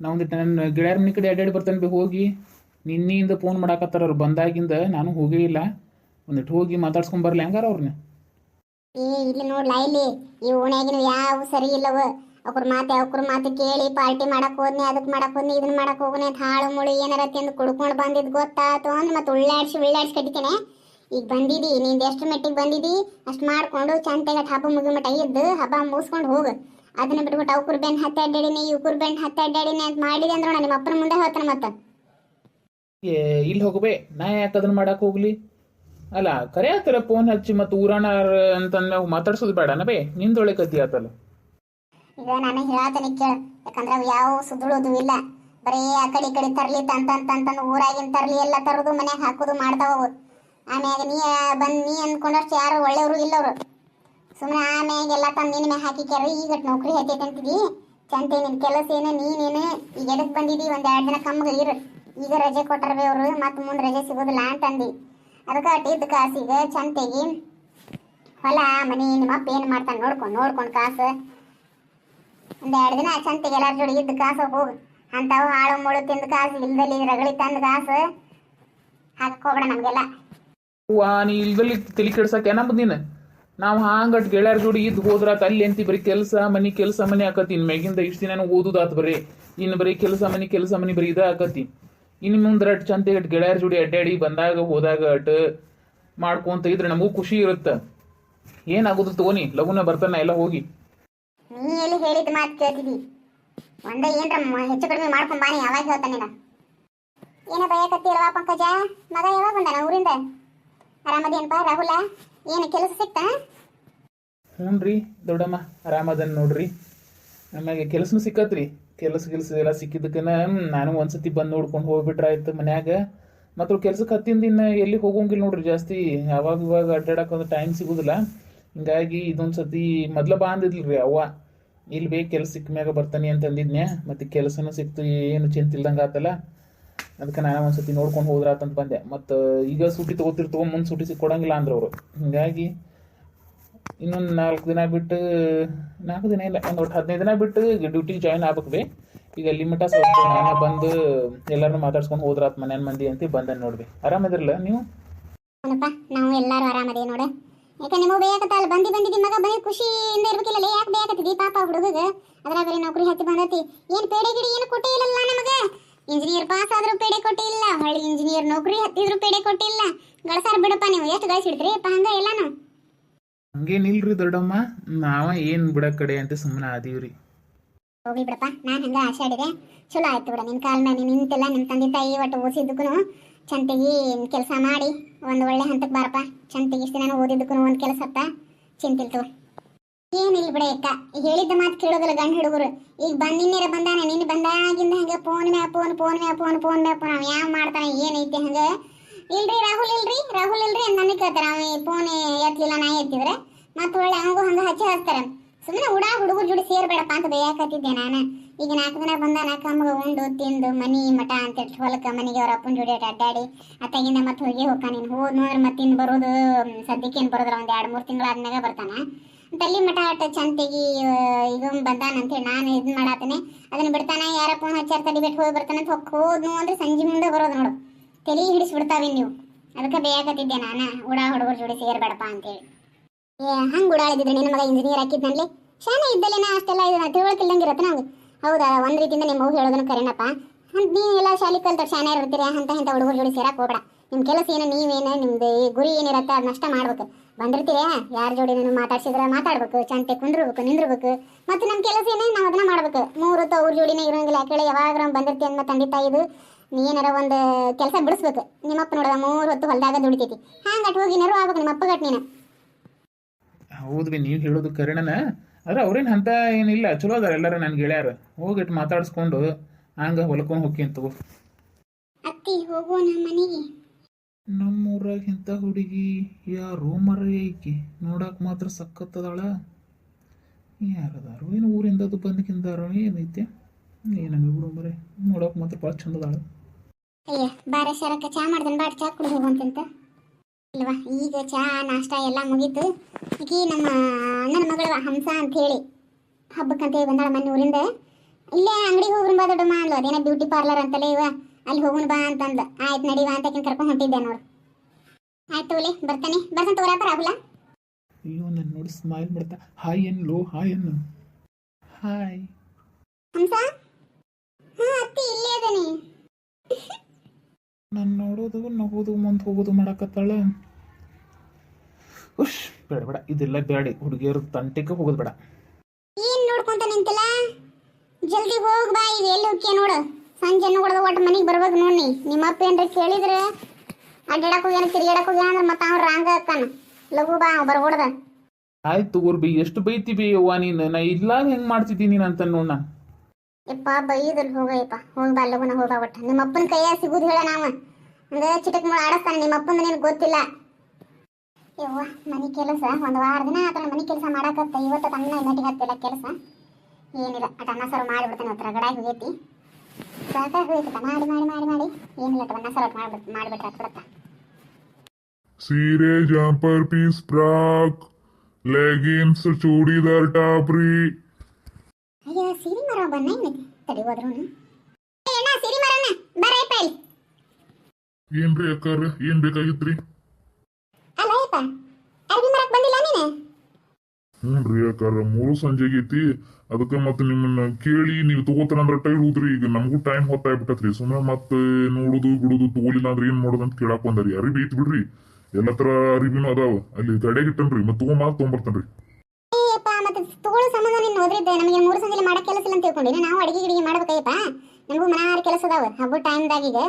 ನಾ ಒಂದಿಟ್ಟು ನನ್ನ ಗೆಳೆಯರ ಮನೆ ಕಡೆ ಅಡ್ಡಾಡಿ ಬರ್ತಾನೆ ಬಿ ಹೋಗಿ, ನಿನ್ನೆಯಿಂದ ಫೋನ್ ಮಾಡಾಕತ್ತಾರ ಅವ್ರು ಬಂದಾಗಿಂದ ನಾನು ಹೋಗೇ ಇಲ್ಲ. ಒಂದಿಟ್ಟು ಹೋಗಿ ಮಾತಾಡ್ಸ್ಕೊಂಡ್ ಬರ್ಲಿ ಹಂಗಾರ ಅವ್ರನ್ನ ಏ ಇಲ್ಲಿ ನೋಡ್ಲಾ ಇಲ್ಲಿ, ಈ ಓಣ್ಯಾಗಿನ ಯಾವ ಸರಿ ಇಲ್ಲವ ಅವ್ರ ಮಾತೆ ಅವ್ರ ಮಾತು ಕೇಳಿ ಪಾರ್ಟಿ ಮಾಡಕ್ ಹೋದ್ನಿ ಅದಕ್ಕೆ ಮಾಡಕ್ ಹೋದ್ನಿ ಇದನ್ನ ಮಾಡಕ್ ಹೋಗ್ನಿ ಹಾಳು ಮುಳು ಏನಾರ ತಿಂದು ಕುಡ್ಕೊಂಡು ಬಂದಿದ್ ಗೊತ್ತಾತು ಅಂದ್ ಮತ್ತೆ ಉಳ್ಳಾಡ್ಸಿ ಉಳ್ಳಾಡ್ಸಿ ಕಟ್ಟಿತೇನೆ. ಈಗ ಬಂದಿದಿ, ನಿಂದ ಎಷ್ಟು ಮಟ್ಟಿಗೆ ಬಂದಿದಿ, ಅಷ್ಟು ಮಾಡ್ಕೊಂಡು ಚಂತೆಗೆ ಹಬ್ಬ ಮುಗಿ ಮಟ್ಟ ಇದ್ದು, ಹಬ್ಬ ಮುಗಿಸ್ಕೊಂಡು ಹೋಗು. ಅದನ್ನ ಬಿಟ್ಬಿಟ್ಟು ಅವ್ ಕುರ್ಬೆನ್ ಹತ್ತೆ ಅಡ್ಡಾಡಿನಿ ಇವ್ಕುರ್ ಕುರ್ಬೆನ್ ಹತ್ತೆ ಅಡ್ಡಾಡಿನಿ ಅಂತ ಮಾಡಿದೆ ಅಂದ್ರೆ ನಿಮ್ಮ ಅಪ್ಪನ ಮುಂದೆ ಹೇಳ್ತಾನೆ ಮತ್ತೆ. ಏ ಇಲ್ಲಿ ಹೋಗಬೇ ನಾ ಯಾಕೆ ಅದನ್ನ ಮಾಡಕ್ ಹೋಗ್ಲಿ? ಅಲ್ಲ ಕರೆ ಆತರ ಫೋನ್ ಹಚ್ಚಿ ಮತ್ತೆ ಊರಾಣ ಅಂತಂದ ಮಾತಾಡ್ಸೋದು ಬೇಡನ ಬೇ ನಿಂದೊಳೆ ಕತಿ ಆತಲ್ಲ. ಈಗ ನಾನು ಹೇಳ್ತೇನೆ ಕೇಳ ಯಾಕಂದ್ರೆ ಅವು ಯಾವ ಸುದುಳೋದು ಇಲ್ಲ. ಬರೀ ಆ ಕಡೆ ಈ ಕಡೆ ತರ್ಲಿ ತಂತಂತಂತಂದು ಊರಾಗಿನ ತರ್ಲಿ ಎಲ್ಲ ತರೋದು ಮನ್ಯಾಗ ಹಾಕೋದು ಮಾಡ್ತಾವ ಅವು. ಆಮ್ಯಾಗ ನೀ ಬಂದ್ ನೀ ಅನ್ಕೊಂಡಷ್ಟು ಯಾರು ಒಳ್ಳೆಯವರು ಇಲ್ಲವ್ರು. ಸುಮ್ಮನೆ ಆಮೇಲೆ ಎಲ್ಲ ತಂದು ನಿನ್ನ ಹಾಕಿ ಹಾಕಿಕ್ಯಾರ ಈಗ ನೌಕರಿ ಹತ್ತೈತೆ ಅಂತಿದಿ. ಚಂತೆ ನಿನ್ ಕೆಲಸ ಏನು ನೀನೇನು ಈಗ ಎದಕ್ ಬಂದಿದ್ದಿ ಒಂದ್ ಎರಡು ದಿನ ಕಮ್ಮಗೆ ಇರು. ಈಗ ರಜೆ ಕೊಟ್ಟರ್ಬೇ ಅವರು, ಮತ್ತೆ ಮುಂದೆ ರಜೆ ಸಿಗೋದಿಲ್ಲ ಅಂತಂದಿ. ಅದಕ್ಕೆ ಅಟ್ಟಿದ್ದ ಕಾಸಿಗೆ ಚಂತೆಗಿ ಹೊಲ, ಮನಿ ನಿಮ್ಮ ಅಪ್ಪ ಏನು ಮಾಡ್ತಾನೆ ನೋಡ್ಕೊಂಡು ನೋಡ್ಕೊಂಡು ಕಾಸು. ಒಂದ್ ಎರಡು ದಿನ ಚಂತೆಗೆ ಎಲ್ಲಾರ ಜೋಡಿ ಇದ್ದ ಕಾಸು ಹೋಗು. ಅಂತಾವು ಹಾಳು ಮುಳು ತಿಂದ ಕಾಸು, ಇಲ್ದಲ್ಲಿ ರಗಳಿ ತಂದ ಕಾಸು. ಹಾಕೋಬೇಡ ನಮಗೆಲ್ಲ. ವಾ ನೀ ಇಲ್ದಲ್ಲಿ ತಲೆ ಕೆಡ್ಸಕ್ಕೆ ನೀನು? ನಾವು ಹಾಂಗಟ್ ಗೆಳೆಯರ ಜೋಡಿ ಇದ್ದು ಹೋದ್ರಾತ ಅಲ್ಲಿ ಅಂತಿ ಬರೀ ಕೆಲಸ ಮನಿ ಕೆಲಸ ಮನಿ ಆಕತಿ. ಇನ್ ಮ್ಯಾಗಿಂದ ಇಷ್ಟು ದಿನ ಓದುದಾತ್ ಬರೀ. ಇನ್ನು ಬರೀ ಕೆಲಸ ಮನಿ ಕೆಲಸ ಮನಿ ಬರೀ ಇದ ಆಕತಿ. ಇನ್ನು ಮುಂದ್ರ ಅಟ್ ಚಂತೆ ಅಟ್ ಗೆಳೆಯರ ಜೋಡಿ ಅಡ್ಡಾಡಿ ಬಂದಾಗ ಹೋದಾಗ ಅಟ್ ಮಾಡ್ಕೊಂತ ಇದ್ರೆ ನಮಗೂ ಖುಷಿ ಇರುತ್ತೆ. ಏನಾಗೋದು ತಗೋನಿ ಲಗುನ ಬರ್ತಾನ ಎಲ್ಲ ಹೋಗಿ. ನೀ ಎಲ್ಲಿ ಹೇಳಿದ ಮಾತು ಕೇಳ್ತಿದ್ದಿ? ಒಂದ ಏನ್ರ ಹೆಚ್ಚು ಕಡಿಮೆ ಮಾಡ್ಕೊಂಡ್ ಬಾನಿ ಯಾವಾಗ ಹೇಳ್ತಾನೆ ಏನ ಭಯಕತ್ತಿಲ್ವಾ ಪಂಕಜ? ಮಗ ಯಾವಾಗ ಬಂದಾನ ಊರಿಂದ? ಆರಾಮದೇನಪ್ಪ ರಾಹುಲ? ಏನು ಕೆಲಸ ಸಿಕ್ತಾ? ಹ್ಞೂನ್ರಿ ದೊಡ್ಡಮ್ಮ ಆರಾಮದನ್ ನೋಡ್ರಿ. ನಮಗೆ ಕೆಲಸನೂ ಸಿಕ್ಕತ್ರಿ. ಕೆಲಸ ಕೆಲಸ ಎಲ್ಲ ಸಿಕ್ಕಿದ್ದಕ್ಕನ ನಾನು ಒಂದ್ಸತಿ ಬಂದು ನೋಡ್ಕೊಂಡು ಹೋಗ್ಬಿಟ್ರೆ ಆಯ್ತು ಮನ್ಯಾಗ. ಮತ್ತು ಕೆಲ್ಸಕ್ಕೆ ಹತ್ತಿಂದ ಇನ್ನು ಎಲ್ಲಿ ಹೋಗೋಂಗಿಲ್ಲ ನೋಡ್ರಿ ಜಾಸ್ತಿ. ಯಾವಾಗ ಇವಾಗ ಅಡ್ಡಾಡಕ್ಕೆ ಒಂದು ಟೈಮ್ ಸಿಗೋದಿಲ್ಲ. ಹಿಂಗಾಗಿ ಇದೊಂದು ಸತಿ ಮೊದ್ಲ ಬಾ ಅಂದಿದ್ಲ್ರಿ ಅವ್ವ. ಇಲ್ಲಿ ಬೇಕು ಕೆಲಸ ಸಿಕ್ಕ ಮ್ಯಾಗ ಬರ್ತಾನೆ ಅಂತ ಮತ್ತೆ ಮತ್ತು ಕೆಲಸನೂ ಸಿಕ್ತು, ಏನು ಚಿಂತಿಲ್ದಂಗೆ ಆತಲ್ಲ. ಅದಕ್ಕೆ ನಾನು ಒಂದ್ಸತಿ ನೋಡ್ಕೊಂಡು ಹೋದ್ರಾತಂತ ಬಂದೆ. ಮತ್ತು ಈಗ ಸೂಟಿ ತಗೋತಿರ್ತವ ಮುಂದೆ ಸೂಟಿ ಸಿಕ್ಕೊಡಂಗಿಲ್ಲ ಅಂದ್ರೆ ಅವರು. ಹಿಂಗಾಗಿ ಇನ್ನೊಂದು ನಾಲ್ಕು ದಿನ ಬಿಟ್ಟು, ನಾಲ್ಕು ದಿನ ಇಲ್ಲ, ಒಂದು ಒಟ್ಟು ಹದಿನೈದು ದಿನ ಬಿಟ್ಟು ಡ್ಯೂಟಿ ಜಾಯ್ನ್ ಆಗ್ಬೇಕು ಬೇ. ಈಗ ಲಿಮಿಟ ಸ್ವಲ್ಪ ನಾನು ಬಂದು ಎಲ್ಲರೂ ಮಾತಾಡ್ಸ್ಕೊಂಡು ಹೋದ್ರಾತ್ ಮನೆ ಮಂದಿ ಅಂತ ಬಂದೆ ನೋಡ್ಬಿ ಆರಾಮದಿರಲ್ಲ ನೀವು? ನಾವು ಎಲ್ಲಾರು ಯಾಕೆ ನಿಮಗೆ ಬೇಕತ್ತ ಅಲ್ಲಿ ಬಂದಿ ಬಂದಿದ್ದಿ ಮಗ ಬರೀ ಖುಷಿಯಿಂದ ಇರ್ಬೇಕಿಲ್ಲ ಯಾಕೆ ಪಾಪ ಹುಡುಗಗ. ಅದ್ರಾಗ ನೌಕರಿ ಹತ್ತಿ ಬಂದತಿ. ಏನ್ ಪೇಡೆ ಗಿಡಿ ಏನು ಕೊಟ್ಟೇ ಇಲ್ಲಲ್ಲ ನಮಗ? ಇಂಜಿನಿಯರ್ ಪಾಸ್ ಆದ್ರೂ ಪೇಡೆ ಕೊಟ್ಟಿಲ್ಲ ಹೊಳ್ಳಿ ಇಂಜಿನಿಯರ್ ನೌಕರಿ ಹತ್ತಿದ್ರು ಪೇಡೆ ಕೊಟ್ಟಿಲ್ಲ. ಗಳಸಾರ ಬಿಡಪ್ಪ ನೀವು ಎಷ್ಟು ಗಳಿಸಿಡ್ತೀರಿ ಅಪ್ಪ ಹಂಗ ಎಲ್ಲಾನು? ಹಂಗೇನಿಲ್ರಿ ದೊಡ್ಡಮ್ಮ ನಾವ ಏನು ಬಿಡ ಕಡೆ ಅಂತ ಸುಮ್ಮನೆ ಆದೀವ್ರಿ. ಹೋಗ್ಲಿ ಬಿಡಪ್ಪ ನಾನು ಹಂಗ ಆಸೆ ಆಡಿದೆ. ಚಲೋ ಆಯ್ತು ಬಿಡ ನಿನ್ ಕಾಲ್ ಮೇಲೆ ನಿಂತಿಲ್ಲ ನಿಮ್ ತಂದೆ ತಾಯಿ ಒಟ್ಟು ಓದಿದ್ದಕ್ಕೂ ಚಂತೆಗಿ ಕೆಲಸ ಮಾಡಿ ಒಂದು ಒಳ್ಳೆ ಹಂತಕ್ಕೆ ಬಾರಪ್ಪ. ಚಂತೆಗಿ ಇಷ್ಟು ನಾನು ಓದಿದ್ದಕ್ಕೂ ಒಂದು ಕೆಲಸ ಹತ್ತ ಚಿಂತಿಲ್ತು ಏನಿಲ್ಲ ಬಿಡ ಅಕ್ಕ. ಹೇಳಿದ್ದ ಮಾತು ಕೇಳೋದಲ್ಲ ಗಂಡ ಹುಡುಗರು. ಈಗ ಬಂದಿನ್ನೇರ ಬಂದಾನ ನಿನ್ನ ಬಂದಾಗಿಂದ ಹಂಗೆ ಫೋನ್ ಮ್ಯಾ ಫೋನ್ ಫೋನ್ ಮ್ಯಾ ಫೋನ್ ಫೋನ್ ಮ್ಯಾ ಫೋನ್ ಯಾವ ಮಾಡ್ತಾನೆ, ಏನೈತೆ ಹಂಗ? ಇಲ್ರಿ, ರಾಹುಲ್ ಇಲ್ರಿ? ರಾಹುಲ್ ಇಲ್ರಿ ಅಂತ ನನಗೆ ಕೇಳ್ತಾರೆ. ಅವ ಫೋನ್ ಎತ್ತಲಿಲ್ಲ ನಾ ಎತ್ತಿದ್ರೆ. ಮತ್ತೆ ಒಳ್ಳೆ ಅವಂಗೂ ಹಂಗೆ ಹಚ್ಚಿ ಹಚ್ತಾರ. ಸುಮ್ಮನೆ ಉಡಾ ಹುಡುಗರ ಜೋಡಿ ಸೇರ್ಬೇಡಪ್ಪ ಅಂತ ಬೇಯಾಕತ್ತಿದ್ದೆ ನಾನು. ಈಗ ನಾಲ್ಕು ದಿನ ಬಂದಾನ ಕಮ್ಗ ಉಂಡು, ತಿಂದು, ಮನಿ ಮಠ ಅಂತ ಹೊಲಕ್ಕ ಮನೆಗೆ ಅವ್ರ ಅಪ್ಪನ ಜೋಡಿ ಅಡ್ಡಾಡಿ ಅತ್ತಾಗಿಂದ ಮತ್ತೆ ಹೋಗಿ ಹೋಗ್ತಾನೆ. ಹೋದ್ ಮತ್ತೆ ಇನ್ನು ಬರೋದು ಸದ್ಯಕ್ಕೆ ಏನು ಬರೋದ್ರ ಒಂದು ಎರಡು ಮೂರು ತಿಂಗಳಾದ್ಮೇಲೆ ಬರ್ತಾನ. ತಲ್ಲಿ ಮಠ ಆಟ ಚಂತೆಗಿ ಈಗ ಬಂದಾನ ಅಂತೇಳಿ ನಾನು ಇದನ್ನ ಮಾಡಾತನೆ. ಅದನ್ನ ಬಿಡ್ತಾನ, ಯಾರ ಫೋನ್ ಹಚ್ಚಾರ ಬಿಟ್ಟು ಹೋಗಿ ಬರ್ತಾನೆ ಅಂತ ಹೊಕ್ಕ ಹೋದ್ನು ಅಂದ್ರೆ ಸಂಜೆ ಮುಂದೆ ಬರೋದು ನೋಡು. ತಲೆ ಹಿಡಿಸ್ಬಿಡ್ತಾವೆ ನೀವು ಅದಕ್ಕೆ ಬೇಯಾಕತ್ತಿದ್ದೆ ನಾನು, ಉಡಾ ಹುಡುಗರ ಜೋಡಿ ಸೇರ್ಬೇಡಪ್ಪ ಅಂತೇಳಿ. ಏ, ಹಂಗೆ ಉಡಾಳಿದ್ರೆ ನಿನ್ನ ಮಗ ಇಂಜಿನಿಯರ್ ಹಾಕಿದ್ನಲ್ಲಿ? ಶಾನೆ ಇದ್ದಲ್ಲೇನ ಅಷ್ಟೆಲ್ಲ ಇದು ತಿಳುವಳಿಕೆ ಇರತ್ತೆ ನಂಗೆ? ಹೌದಾ, ಒಂದ್ ರೀತಿಯಿಂದ ನಿಮ್ಮ ಮಗು ಹೇಳೋದನ್ನ ಕರೆನಪ್ಪ. ಅಂತ ನೀವು ಎಲ್ಲ ಶಾಲೆ ಕಲ್ತಾರೆ ಶಾನೆ ಇರ್ತೀರಿ ಅಂತ ಇಂಥ ಹುಡುಗರ ಜೋಡಿ ಸೇರಕ್ಕೆ ಹೋಗ್ಬೇಡ. ನಿಮ್ಮ ಕೆಲಸ ಏನು ನೀವೇನು, ನಿಮ್ದು ಗುರಿ ಏನಿರತ್ತೆ ಅದನ್ನಷ್ಟ ಮಾಡ್ಬೇಕು. ಬಂದಿರ್ತೀರಿ? ಯಾರ ಜೋಡಿ ನಾನು ಮಾತಾಡ್ಸಿದ್ರೆ ಮಾತಾಡ್ಬೇಕು ಚಂತೆ ಕುಂದಿರ್ಬೇಕು ನಿಂದಿರ್ಬೇಕು. ಮತ್ತು ನಮ್ಮ ಕೆಲಸ ಏನೇ ನಾವು ಅದನ್ನ ಮಾಡ್ಬೇಕು. ಮೂರು ಹೊತ್ತು ಅವ್ರ ಜೋಡಿನೇ ಇರೋಂಗಿಲ್ಲ. ಯಾಕೆ ಯಾವಾಗ ಬಂದಿರ್ತಿ ಅನ್ನೋ ತಂದೆ ತಾಯಿದು. ನೀ ಏನಾರ ಒಂದು ಕೆಲಸ ಬಿಡಿಸ್ಬೇಕು. ನಿಮ್ಮಪ್ಪ ನೋಡಿದ ಮೂರು ಹೊತ್ತು ಹೊಲದಾಗ ದುಡಿತೈತಿ. ಹಂಗಟ್ ಹೋಗಿ ನೆರವು ಆಗ್ಬೇಕು ನಿಮ್ಮ ಅಪ್ಪಗಟ್ ನೀನು? ಹೌದು ಬಿ ನೀವು ಹೇಳೋದು ಕರಣನ ಆದ್ರೆ ಅವ್ರೇನು ಅಂತ ಏನಿಲ್ಲ. ಚಲೋ ಅದಾರ ಎಲ್ಲರೂ ನನ್ನ ಗೆಳೆಯರು. ಹೋಗಿಟ್ಟು ಮಾತಾಡ್ಸ್ಕೊಂಡು ಹಂಗೆ ಹೊಲ್ಕೊಂಡು ಹೋಗ್ತೀನಿ ತಗೋ. ಅತ್ತಿ ಹೋಗೋಣ ಮನೆಗೆ. ನಮ್ಮೂರಾಗಿಂತ ಹುಡುಗಿ ಯಾ ಮರ ಐಕಿ ನೋಡಕ್ ಮಾತ್ರ ಸಕ್ಕತ್ತದಾಳ ಯಾರದಾರು ಏನು ಊರಿಂದ ಅದು ಬಂದಕ್ಕಿಂದಾರೋ ಏನೈತೆ ಏನಂಗ ಬಿಡು ಮರೆ ನೋಡಕ್ ಮಾತ್ರ ಭಾಳ ಚಂದದಾಳ. ಅಯ್ಯ, ಬಾರ ಶರಕ್ಕ, ಚಾ ಮಾಡ್ದನ್ ಬಾಡ್ ಚಾ ಕುಡಿದು ಹೋಗಂತಂತ ಇಲ್ವಾ, ಈಗ ಚಾ, ನಾಷ್ಟ ಎಲ್ಲ ಮುಗೀತು. ಈಕಿ ನಮ್ಮ ಅಣ್ಣನ ಮಗಳವ ಹಂಸ ಅಂತ ಹೇಳಿ ಹಬ್ಬಕ್ಕಂತ ಹೇಳಿ ಬಂದಾಳ ಮನೆ ಊರಿಂದ. ಇಲ್ಲೇ ಅಂಗಡಿಗೆ ಹೋಗ್ರಿ ಬಾ ದೊಡ್ಡಮ್ಮ ಅಂದ್ಲು ಅದೇನೋ ಬ್ಯೂಟಿ ಪಾರ್ಲರ್ ಅಂತಲೇ ಇವ. ಅಲ್ಲಿ ಹೋಗೋಣ ಬಾ ಅಂತಂದ್ಲು. ಆಯ್ತು ನಡಿವಾ ಅಂತ ಕರ್ಕೊಂಡು ಹೊಂಟಿದ್ದೆ ನೋಡು. ಆಯ್ತು ಒಲೆ ಬರ್ತಾನೆ. ಬರ್ತಾನೆ ತಗೋರಪ್ಪ ರಾಹುಲ? ಅಯ್ಯೋ ನನ್ನ ನೋಡಿ ಸ್ಮೈಲ್ ಮಾಡ್ತಾ. ಹಾಯ್ ಎನ್ಲೋ ಹಾಯ್ ಏನು ಹಾಯ್ ಹಂಸ? ಹಾ ಅತ್ತಿ ಇಲ್ಲೇ ಅದನಿ ನನ್ನ ನೋಡೋದು ನಗೋದು ಮುಂದೆ ಹೋಗೋದು ಮಾಡಕತ್ತಾಳ. ಉಶ್ ಬೇಡ ಬೇಡ. ಇದೆಲ್ಲ ಬೇಡ ಹುಡುಗಿಯರು ತಂಟೆಗೆ ಹೋಗೋದು ಬೇಡ. ಏನ್ ನೋಡ್ಕೊಂತ ನಿಂತಲ್ಲ? ಜಲ್ದಿ ಹೋಗ್ ಬಾ ಈಗ ಎಲ್ಲಿ ನೋಡು. ಸಂಜೆ ಹೊಡೆದ ಒಟ್ಟು ಮನೆಗೆ ಬರ್ಬೇಕು ನೋಡಿ ನಿಮ್ಮ ಅಪ್ಪ ಏನ್ರಿ ಕೇಳಿದ್ರೆ ಅಡ್ಡಾಡಕ್ ಹೋಗ್ಯಾನ ತಿರ್ಗಾಡಕ್ ಹೋಗ್ಯಾನ ಅಂದ್ರೆ ಮತ್ತೆ ಅವ್ನು ರಾಂಗ ಅಕ್ಕನ ಲಘು ಬಾ ಬರ್ಬೋಡ್ದ ಆಯ್ತು ತಗೋರ್ ಬಿ ಎಷ್ಟು ಬೈತೀವಿ ಅವ್ವ ನೀನು? ನಾ ಇಲ್ಲ ಹೆಂಗ್ ಮಾಡ್ತಿದ್ದೀನಿ ಅಂತ ನೋಡ ಯಪ್ಪ ಬೈದಲ್ಲಿ ಹೋಗಯ್ಯಪ್ಪ. ಹೋಗಿ ಬಾ ಲಘುನ ಹೋಗ ಒಟ್ಟ. ನಿಮ್ಮ ಅಪ್ಪನ ಕೈಯಾಗ ಸಿಗುದು ಹೇಳ ನಾವ. ಹಂಗ ಚಿಟಕ್ ಮುಳ ಆಡಸ್ತಾನೆ ನಿಮ್ಮ ಅಪ್ಪನ ನಿನಗೆ ಗೊತ್ತಿಲ್ಲ. ಯವ್ವ ಮನೆ ಕೆಲಸ. ಒಂದು ವಾರ ದಿನ ಆತನ ಮನೆ ಕೆಲಸ ಮಾಡಕತ್ತ. ಇವತ್ತು ತನ್ನ ನೆಟ್ಟಿಗೆ ಹತ್ತಿಲ್ಲ ಕೆಲಸ. ಏನಿಲ್ಲ ಅಟ ಅನ್ನ ಸಾರು ಮಾಡಿಬಿಡ್ತಾನೆ ಅವತ್ತು ರಗಡಾಗಿ ಹೋಗೈತಿ. ಮಾಡಿ ಮಾಡಿ ಮಾಡಿ ಮಾಡಿ ಏನಿಲ್ಲ ಅಟ ಅನ್ನ ಸಾರು ಮಾಡ್ಬಿಟ್ಟು ಮಾಡಿಬಿಟ್ರೆ ಹತ್ಬಿಡತ್ತ ಸೀರೆ jumper piece frock leggings churidar ಟಾಪ್ರಿ ಅಯ್ಯೋ ಸೀರೆ ಮರ ಬನ್ನ ಏನೈತಿ ತಡಿ ಹೋದ್ರು ಏನ ಸಿರಿ ಮರನ ಬರಯ್ಯಪ್ಪ ಇಲ್ಲಿ. ಏನ್ರಿ ಅಕ್ಕಾರ ಏನ್ ಬೇಕಾಗಿತ್ರಿ? ಅಲ್ಲ ಅಯ್ಯಪ್ಪ ಅರ್ಬಿ ಮರಕ್ ಬಂದಿಲ್ಲ ನೀನು? ಹ್ಞೂನ್ರಿ ಅಕ್ಕಾರ ಮೂರು ಸಂಜೆ ಐತಿ ಅದಕ್ಕೆ ಮತ್ತೆ ನಿಮ್ಮನ್ನ ಕೇಳಿ ನೀವು ತಗೋತಾರ ಅಂದ್ರೆ ಟೈಲ್ ಹೋದ್ರಿ ಈಗ ನಮಗೂ ಟೈಮ್ ಹೊತ್ತಾಗ್ಬಿಟ್ಟತ್ರಿ. ಸುಮ್ಮನೆ ಮತ್ತೆ ನೋಡುದು ಬಿಡುದು ತಗೋಲಿಲ್ಲ ಅಂದ್ರೆ ಏನ್ ಮಾಡೋದು ಅಂತ ಕೇಳಾಕ್ ಬಂದರಿ. ಅರಿಬಿ ಐತ್ ಬಿಡ್ರಿ. ಎಲ್ಲ ತರ ಅರಿಬಿನೂ ಅದಾವ. ಅಲ್ಲಿ ತಡೆಗೆ ಇಟ್ಟನ್ರಿ. ಮತ್ತೆ ತಗೋ ಮಾತು ತಗೊಂಬರ್ತಾನ್ರಿ. ತಗೊಳ್ಳೋ ಸಂಬಂಧ ನೀನು ಓದ್ರಿದ್ದೆ ನಮಗೆ ಮೂರು ಸಂಜೆ ಮಾಡೋ ಕೆಲಸ ಇಲ್ಲ ಅಂತ ತಿಳ್ಕೊಂಡಿನಿ ನಾವು ಅಡಿಗೆ ಗಿಡಿಗೆ ಮಾಡ್ಬೇಕಯ್ಯಪ್ಪ ನಮಗೂ ಮನಾರ ಕೆಲಸ ಅದಾವ. ಹಬ್ಬ ಟೈಮ್ದಾಗ ಈಗ.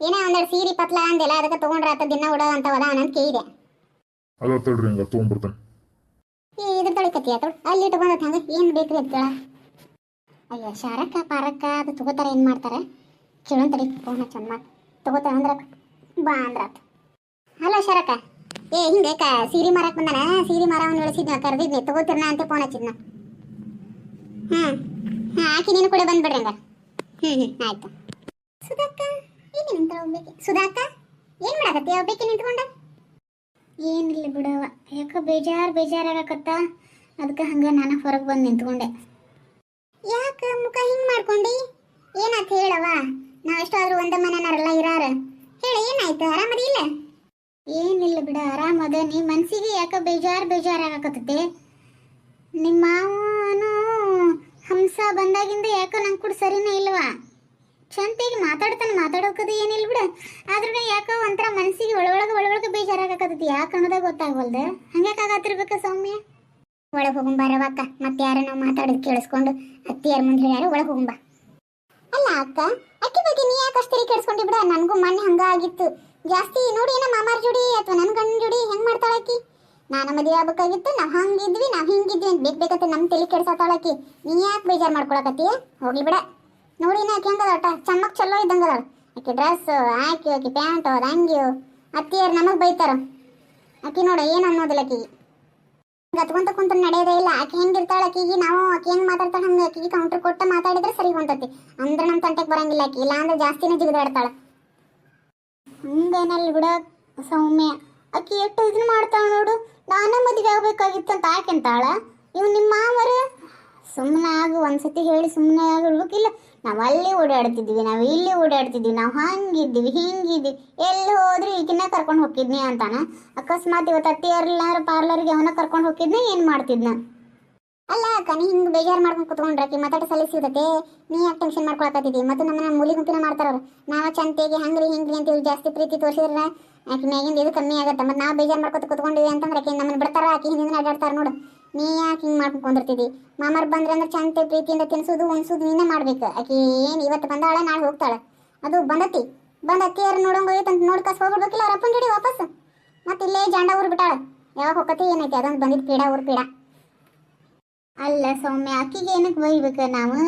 ಏನೋ ಒಂದೆರಡು ಸೀರೆ ಪತ್ಲ ಅಂದೆಲ್ಲ ಅದಕ್ಕೆ ತಗೊಂಡ್ರ ದಿನ ಉಡೋ ಅಂತ ಅದಾವ ಅಂತ ಕೇಳಿದೆ. ಅದ ತಡ್ರಿ ಹಂಗ ತೊಗೊಂಬರ್ತೇನೆ. ಈ ಇದ್ರ ತೊಳಿಕತ್ತಿ ಆತ ಅಲ್ಲಿ ಇಟ್ಕೊಂಡತ್ ಹಂಗ? ಏನು ಬೇಕು ಅಂತ ಅಯ್ಯೋ, ಶಾರಕ್ಕ, ಪಾರಕ್ಕ, ಅದು ತಗೋತಾರೆ, ಏನು ಮಾಡ್ತಾರೆ? ಕೇಳೋನ್ ತಡಿ ಫೋನ್ ಚಂದ ಮಾತು. ತಗೋತಾರ ಬಾ ಅಂದ್ರ ಹಲೋ ಶಾರಕ್ಕ. ಏ, ಹಿಂಗೆ ಕ ಸೀರೆ ಮಾರಕ್ ಬಂದಾನ? ಸೀರೆ ಮಾರವನ್ನ ಇಳಿಸಿದ್ನ ಕರೆದಿದ್ನಿ. ತಗೋತಿರ್ನ ಅಂತ ಫೋನ್ ಹಚ್ಚಿದ್ನ. ಹಾಂ ಹಾಂ, ಆಕಿ ನೀನು ಕೂಡ ಬಂದ್ಬಿಡ್ರಿ ಹಂಗ ಹ್ಞೂ ಹ್ಞೂ ಆಯ್ತು. ಸುಧಾಕ್ಕ ಏನು ನಿಂತ ಹೋಗ್ಬೇಕು? ಸುಧಾಕ್ಕ ಏನು ಮಾಡಕತ್ತಿ? ಹೋಗ್ಬೇಕು ನಿಂತ್ಕೊಂಡ? ಏನಿಲ್ಲ ಬಿಡವ ಯಾಕ ಬೇಜಾರು ಬೇಜಾರಾಗಕತ್ತ. ಅದಕ್ಕೆ ಹಂಗೆ ನಾನು ಹೊರಗೆ ಬಂದು ನಿಂತ್ಕೊಂಡೆ. ಯಾಕೆ ಮುಖ ಹಿಂಗೆ ಮಾಡ್ಕೊಂಡಿ? ಏನಾತ ಹೇಳವ ನಾವೆಷ್ಟಾದ್ರೂ ಒಂದ ಮನೆನಾರಲ್ಲ ಇರಾರ. ಹೇಳ, ಏನಾಯ್ತು? ಆರಾಮದಿಲ್ಲ ಏನಿಲ್ಲ ಬಿಡ ಆರಾಮದ ನೀ ಮನ್ಸಿಗೆ ಯಾಕ ಬೇಜಾರು ಬೇಜಾರಾಗಕತ್ತೈತೆ? ನಿಮ್ಮ ಮಾವನು ಹಂಸ ಬಂದಾಗಿಂದ ಯಾಕ ನಂಗೆ ಕೂಡ ಸರಿನೇ ಇಲ್ವಾ? ಚಂತೆಗೆ ಮಾತಾಡ್ತಾನೆ ಮಾತಾಡೋಕದು ಏನಿಲ್ಲ ಬಿಡ. ಆದ್ರೂ ಯಾಕೋ ಒಂಥರ ಮನಸ್ಸಿಗೆ ಒಳಗೊಳಗೆ ಒಳಗೊಳಗೆ ಬೇಜಾರಾಗತ್ತೈತಿ ಯಾಕೆ ಅನ್ನೋದಾಗ ಗೊತ್ತಾಗವಲ್ದ ಹಂಗ್ಯಾಕಾಗತ್ತಿರ್ಬೇಕ ಸೌಮ್ಯ? ಒಳಗೆ ಹೋಗುಂಬ ರವಕ್ಕ. ಮತ್ತೆ ಯಾರ ನಾವು ಮಾತಾಡೋದು ಕೇಳಿಸ್ಕೊಂಡು ಅತ್ತಿಯಾರ ಮುಂದೆ ಯಾರು ಒಳಗೆ ಹೋಗುಂಬ ಅಲ್ಲ ಅಕ್ಕ, ಅಕ್ಕಿ ಬಗ್ಗೆ ನೀ ಯಾಕೆ ಅಷ್ಟು ಕೇಳಿಸ್ಕೊಂಡಿ ಬಿಡ? ನನಗೂ ಮೊನ್ನೆ ಹಂಗ ಆಗಿತ್ತು. ಜಾಸ್ತಿ ನೋಡಿ ನಮ್ಮ ಮಾಮಾರ್ ಜೋಡಿ ಅಥವಾ ನನ್ನ ಗಂಡನ ಜೋಡಿ ಹೆಂಗ್ ಮಾಡ್ತಾಳ ಆಕಿ ನಾನು ಮದುವೆ ಆಗ್ಬೇಕಾಗಿತ್ತು, ನಾವು ಹಂಗಿದ್ವಿ ನಾವು ಹಿಂಗಿದ್ವಿ ಅಂತ ಬೇಕು ಬೇಕಂತ ನಮ್ಮ ತಲೆ ಕೆಡ್ಸತ್ತಾಳ ಆಕಿ ನೀ ಯಾಕೆ ಬೇಜಾರು ಮಾಡ್ಕೊಳಕತ್ತೀಯ? ಹೋಗ್ಲಿ ಬಿಡ. ನೋಡಿ ಆಕಿ ಆಕೆ ಹೆಂಗದ ಚಮ್ಮಕ್ ಚಲೋ ಇದ್ದಂಗ ಅದಾಳ ಆಕೆ ಡ್ರೆಸ್ ಆಕಿ ಆಕಿ ಪ್ಯಾಂಟ್ ಅದು ಅಂಗಿ, ಅತ್ತಿಯರು ನಮಗ್ ಬೈತಾರ. ಆಕಿ ನೋಡ, ಏನು ಅನ್ನೋದಿಲ್ಲ ಆಕಿಗೆ. ಗತ್ಕೊಂತ ಕುಂತ ನಡೆಯೋದೇ ಇಲ್ಲ. ಆಕೆ ಹೆಂಗಿರ್ತಾಳ ಆಕಿಗೆ ನಾವು ಆಕಿ ಹೆಂಗ್ ಮಾತಾಡ್ತಾಳ ಹಂಗ ಆಕಿಗೆ ಕೌಂಟರ್ ಕೊಟ್ಟ ಮಾತಾಡಿದ್ರೆ ಸರಿ ಹೊಂತತಿ ಅಂದ್ರೆ ನಮ್ಮ ತಂಟೆಗೆ ಬರಂಗಿಲ್ಲ ಆಕಿ. ಇಲ್ಲ ಅಂದ್ರೆ ಜಾಸ್ತಿನೇ ಜಿಗಿದಾಡ್ತಾಳ ಹಂಗೇನಲ್ಲಿ ಬಿಡ, ಸೌಮ್ಯ. ಆಕಿ ಎಷ್ಟು ಇದನ್ನ ಮಾಡ್ತಾಳ ನೋಡು. ನಾನೇ ಮದುವೆ ಆಗ್ಬೇಕಾಗಿತ್ತು ಅಂತ ಆಕೆಂತಾಳ? ಇವ್ ನಿಮ್ಮ ಮಾವರು ಸುಮ್ಮನೆ ಆಗು, ಒಂದ್ಸತಿ ಹೇಳಿ ಸುಮ್ಮನೆ ಆಗಿರ್ಬೇಕಿಲ್ಲ ನಾವು ಅಲ್ಲಿ ಓಡಾಡ್ತಿದ್ವಿ, ನಾವು ಇಲ್ಲಿ ಓಡಾಡ್ತಿದ್ವಿ, ನಾವು ಹಂಗಿದ್ವಿ ಹಿಂಗಿದ್ವಿ ಎಲ್ಲಿ ಹೋದ್ರೆ ಈಗಿನ ಕರ್ಕೊಂಡು ಹೋಗಿದ್ನಿ ಅಂತಾನ. ಅಕಸ್ಮಾತ್ ಇವತ್ತು ಅತ್ತಿಯರ್ಲಾರ ಪಾರ್ಲರ್ಗೆ ಅವನ ಕರ್ಕೊಂಡು ಹೋಗಿದ್ನ ಏನು ಮಾಡ್ತಿದ್ನ? ಅಲ್ಲ ಅಕ್ಕ, ನೀ ಹಿಂಗೆ ಬೇಜಾರು ಮಾಡ್ಕೊಂಡು ಕಿ ಮಾತಾಡ ಸಲ ಸಿಗುತ್ತೆ ನೀ ಯಾಕೆ ಟೆನ್ಷನ್ ಮಾಡ್ಕೊಳಕತ್ತಿದ್ದಿ? ಮತ್ತು ನಮ್ಮನ್ನ ಮೂಲಿ ಗುಂಪಿನ ಮಾಡ್ತಾರ ನಾವು ಚಂತೆಗೆ ಹಂಗ್ರಿ, ಹಿಂಗ್ರಿ ಅಂತ ಇವ್ರು ಜಾಸ್ತಿ ಪ್ರೀತಿ ತೋರಿಸಿದ್ರೆ, ಆಕಿ ಮ್ಯಾಗಿಂದ ಇದು ಕಮ್ಮಿ ಆಗುತ್ತೆ. ಮತ್ತು ನಾವು ಬೇಜಾರು ಮಾಡ್ಕೊತ ಕುತ್ಕೊಂಡಿವಿ ಅಂತಂದ್ರೆ ಆಕೆ ನಮ್ಮನ್ನ ಬಿಡ್ತಾರ ಆಕಿ ಹಿಂದಿನ ಅಡ್ಡಾಡ್ತಾರ ನೋಡು. ನೀ ಯಾಕೆ ಹಿಂಗೆ ಮಾಡ್ಕೊಂಡು ಕುಂದಿರ್ತಿದ್ದಿ ಮಾಮರ್ ಬಂದ್ರೆ ಅಂದ್ರೆ ಚಂದ ಪ್ರೀತಿಯಿಂದ ತಿನ್ಸೋದು, ಉಣ್ಸೋದು ನೀನೇ ಮಾಡ್ಬೇಕು. ಆಕೆ ಏನು ಇವತ್ತು ಬಂದಾಳೆ, ನಾಳೆ ಹೋಗ್ತಾಳೆ. ಅದು ಬಂದತಿ. ಬಂದ ಅತ್ತಿಯರು ನೋಡಂಗ ಅಂತ ನೋಡ್ಕಸ್ ಹೋಗ್ಬಿಡ್ಬೇಕಿಲ್ಲ, ಅವ್ರ ಅಪ್ಪನ ಜೋಡಿ ವಾಪಸ್. ಮತ್ತೆ ಇಲ್ಲೇ ಜಾಂಡ ಊರು ಬಿಟ್ಟಾಳೆ. ಯಾವಾಗ ಹೋಗತಿ ಏನೈತಿ? ಅದೊಂದು ಬಂದಿದ್ದು ಪೀಡ, ಊರು ಪೀಡ. ಅಲ್ಲ ಸೌಮ್ಯ, ಆಕಿಗೆ ಏನಕ್ಕೆ ಬೈಬೇಕು ನಾವು?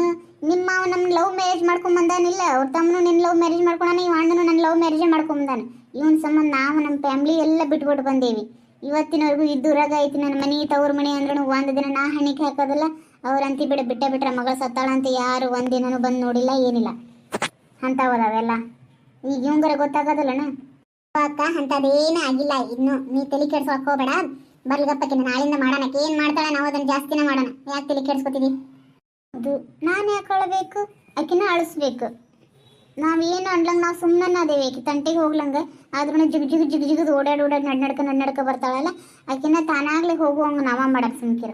ನಿಮ್ಮ ಅವ ನಮ್ಮ ಲವ್ ಮ್ಯಾರೇಜ್ ಮಾಡ್ಕೊಂಡ್ ಬಂದಾನಿಲ್ಲ ಅವ್ರ ತಮ್ಮನು ನಿನ್ನ ಲವ್ ಮ್ಯಾರೇಜ್ ಮಾಡ್ಕೊಂಡಾನ, ಇವ ಅಣ್ಣನು ನನ್ನ ಲವ್ ಮ್ಯಾರೇಜ್ ಮಾಡ್ಕೊಂಡ್ ಬಂದಾನ. ಇವನ್ ಸಂಬಂಧ ನಾವು ನಮ್ಮ ಫ್ಯಾಮ್ಲಿ ಎಲ್ಲ ಬಿಟ್ಬಿಟ್ಟು ಬಂದೇವಿ. ಇವತ್ತಿನವರೆಗೂ ಇದ್ದೂರಾಗ ಐತಿ. ನನ್ನ ಮನೆ ತವ್ರ ಮನೆ ಅಂದ್ರೂ ಒಂದು ದಿನ ನಾ ಹಣಿಕೆ ಹಾಕೋದಿಲ್ಲ. ಅವ್ರಂತಿ ಬಿಡ, ಬಿಟ್ಟ, ಬಿಟ್ರೆ ಮಗಳು ಸತ್ತಾಳ ಅಂತ ಯಾರು ಒಂದಿನೂ ಬಂದು ನೋಡಿಲ್ಲ, ಏನಿಲ್ಲ. ಅಂಥವದಾವೆಲ್ಲ ಈಗ ಇವಂಗರ ಅಪ್ಪಾ ಅಕ್ಕ ಅಂಥದ್ದೇನೂ ಆಗಿಲ್ಲ. ಇನ್ನು ನೀ ತಲೆ ಕೆಡ್ಸೋಕ್ ಹೋಗಬೇಡ. ಬರ್ಲಿಗಪ್ಪಕ್ಕಿನ ನಾಳಿಂದ ಮಾಡೋಣ. ಏನ್ ಮಾಡ್ತಾಳೆ ನಾವು ಅದನ್ನ ಜಾಸ್ತಿನೇ ಮಾಡೋಣ. ಯಾಕೆ ತಲೆ ಕೆಡ್ಸ್ಕೊತೀವಿ ಅದು ನಾನು ಯಾಕೆ ಅಳಬೇಕು? ಆಕಿನ ಅಳಿಸ್ಬೇಕು. ನಾವೇನು ಅನ್ಲಂಗ, ನಾವು ಸುಮ್ಮನೆ ಅದೇವಿ. ಆಕಿ ತಂಟೆಗೆ ಹೋಗ್ಲಂಗ, ಆದ್ರೂ ಜಿಗ್ ಜಿಗ್ ಜಿಗ್ ಜಿಗ್ ಓಡಾಡಿ ಓಡಾಡಿ ನಡ್ ನಡ್ಕ ನಡ್ ನಡ್ಕ ಬರ್ತಾಳಲ್ಲ, ಆಕಿನ ತಾನಾಗ್ಲೇ ಹೋಗುವಂಗ ನಾವ ಮಾಡಕ್ ಸುಮ್ಕಿರ.